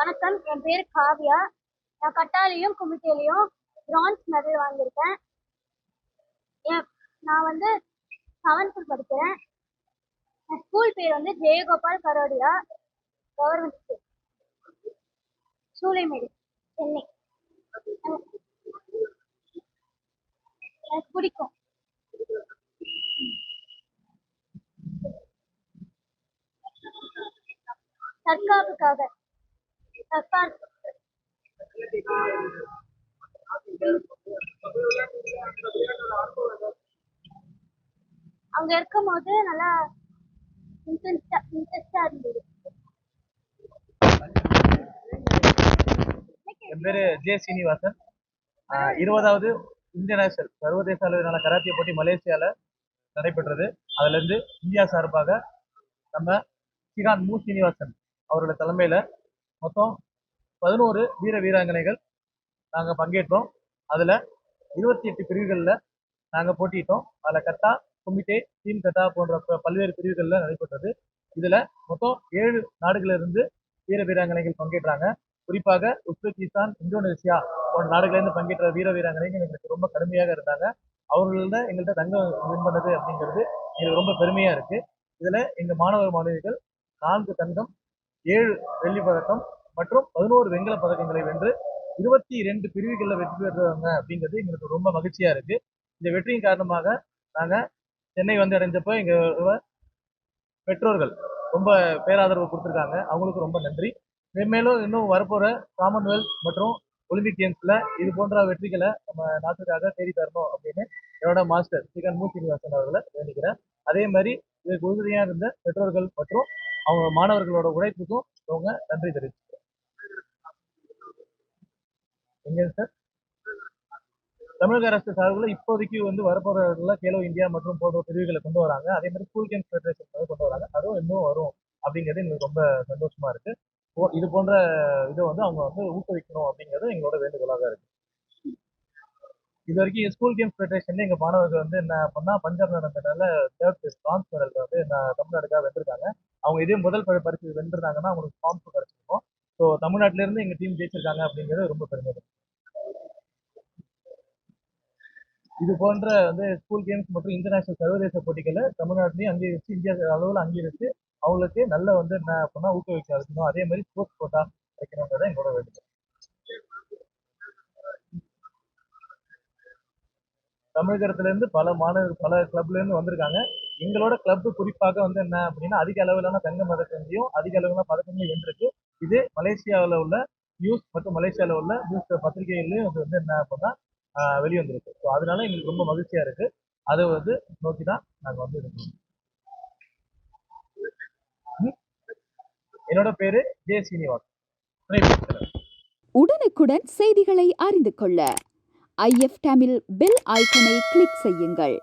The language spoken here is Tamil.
வணக்கம். என் பேர் காவ்யா. நான் கட்டாலையும் குமிட்டேலையும் பிரான்ஸ் மெடல் வாங்கியிருக்கேன். என் நான் வந்து செவன்த்து படிக்கிறேன். என் ஸ்கூல் பேர் வந்து ஜெயகோபால் கரோடியா கவர்மெண்ட் ஸ்கூல் சூளைமேடு சென்னை. எனக்கு பிடிக்கும். தற்காப்புக்காக. அங்க இருக்கும் இருக்கும்போது நல்லா இன்ட்ரெஸ்டா இன்ட்ரெஸ்டா இருந்தது. என் பேரு ஜே சீனிவாசன். இருபதாவது இன்டர்நேஷனல் சர்வதேச அளவிலான கராத்தே போட்டி மலேசியால நடைபெற்றது. அதுல இருந்து இந்தியா சார்பாக நம்ம ஸ்ரீகாந்த் மு சீனிவாசன் அவரோட தலைமையில மொத்தம் பதினோரு வீர வீராங்கனைகள் நாங்கள் பங்கேற்றோம். அதில் இருபத்தி எட்டு பிரிவுகளில் நாங்கள் போட்டியிட்டோம். அதில் கட்டா குமிட்டே டீம் கட்டா போன்ற ப- பல்வேறு பிரிவுகளில் நடைபெற்றது. இதில் மொத்தம் ஏழு நாடுகளிலிருந்து வீர வீராங்கனைகள் பங்கேற்றாங்க. குறிப்பாக உஸ்பெகிஸ்தான் இந்தோனேசியா போன்ற நாடுகளிலிருந்து பங்கேற்ற வீர வீராங்கனைகள் எங்களுக்கு ரொம்ப கடுமையாக இருந்தாங்க. அவர்கள எங்கள்கிட்ட தங்கம் வின் பண்ணது அப்படிங்கிறது எங்களுக்கு ரொம்ப பெருமையாக இருக்குது இதில் எங்கள் மாணவர் மாணவிகள் நான்கு தங்கம் ஏழு வெள்ளி பதக்கம் மற்றும் பதினோரு வெண்கல பதக்கங்களை வென்று இருபத்தி ரெண்டு பிரிவுகளில் வெற்றி பெற்றவங்க அப்படிங்கிறது எங்களுக்கு ரொம்ப மகிழ்ச்சியா இருக்கு. இந்த வெற்றியின் காரணமாக நாங்கள் சென்னை வந்து அடைஞ்சப்போ எங்கள் பெற்றோர்கள் ரொம்ப பேராதரவு கொடுத்துருக்காங்க. அவங்களுக்கு ரொம்ப நன்றி. மேலும் இன்னும் வரப்போகிற காமன்வெல்த் மற்றும் ஒலிம்பிக் கேம்ஸில் இது போன்ற வெற்றிகளை நம்ம நாட்டுக்காக தேடி தரணும் அப்படின்னு என்னோட மாஸ்டர் ஸ்ரீகாந்த் மு சீனிவாசன் அவர்களை வேண்டிக்கிறேன். அதே மாதிரி இதுக்கு உறுதியாக இருந்த பெற்றோர்கள் மற்றும் அவங்க மாணவர்களோட உழைப்புக்கும் அவங்க நன்றி தெரிவிச்சுக்கிறேன் எங்க சார் தமிழக அரசு சார்பில் இப்போதைக்கு வந்து வரப்போறதுல கேலோ இந்தியா மற்றும் போன்ற பிரிவுகளை கொண்டு வராங்க. அதே மாதிரி ஸ்கூல் கேம்ஸ் ஃபெடரேஷன் கொண்டு வராங்க. அதுவும் இன்னும் வரும் அப்படிங்கிறது எங்களுக்கு ரொம்ப சந்தோஷமா இருக்கு. இது போன்ற இதை வந்து அவங்க வந்து ஊக்குவிக்கணும் அப்படிங்கிறது எங்களோட வேண்டுகோளாக இருக்கு. இது வரைக்கும் ஸ்கூல் கேம்ஸ் ஃபெடரேஷன்ல எங்க மாணவர்கள் வந்து என்ன பண்ணா பஞ்சாப் நடந்ததுனால தேர்ட் பிரான்ஸ் மெடல் வந்து தமிழ்நாடுக்காக வென்றிருக்காங்க. அவங்க இதே முதல் பரிசு வென்றிருந்தாங்கன்னா அவங்களுக்கு ஃபார்ம்ஸ் கிடைச்சிருக்கும். ஸோ தமிழ்நாட்டுல இருந்து எங்க டீம் ஜெயிச்சிருக்காங்க அப்படிங்கிறது ரொம்ப பெருமை இது போன்ற வந்து ஸ்கூல் கேம்ஸ் மற்றும் இன்டர்நேஷனல் சர்வதேச போட்டிகளை தமிழ்நாட்டிலையும் அங்கீகரித்து இந்தியா அளவில் அங்கீகரித்து அவங்களுக்கு நல்ல வந்து என்ன அப்படின்னா ஊக்குவிக்க இருக்கணும் அதே மாதிரி ஸ்போர்ட்ஸ் கோட்டா வைக்கணுன்றதை எங்களோட வேண்டுகோள். தமிழகத்துல இருந்து பல மாணவர் பல கிளப்ல இருந்து வந்திருக்காங்க. எங்களோட கிளப் குறிப்பாக வந்து என்ன அப்படின்னா அதிக அளவிலான தங்க பதக்கங்களையும் அதிக அளவிலான பதக்கங்களையும் வென்றிருக்கு. இது மலேசியாவில் உள்ள நியூஸ் மற்றும் மலேசியாவில் உள்ள நியூஸ் பத்திரிகைகள்லையும் வந்து என்ன அப்படின்னா வெளிவந்திருக்கு. ஸோ அதனால எங்களுக்கு ரொம்ப மகிழ்ச்சியா இருக்கு. அதை வந்து நோக்கி தான் நாங்கள் வந்து இருக்கோம் என்னோட பேரு ஜே சீனிவாஸ் உடனுக்குடன் செய்திகளை அறிந்து கொள்ள. ஐஎஃப் தமிழ் பெல் ஐக்கனை கிளிக் செய்யுங்கள்.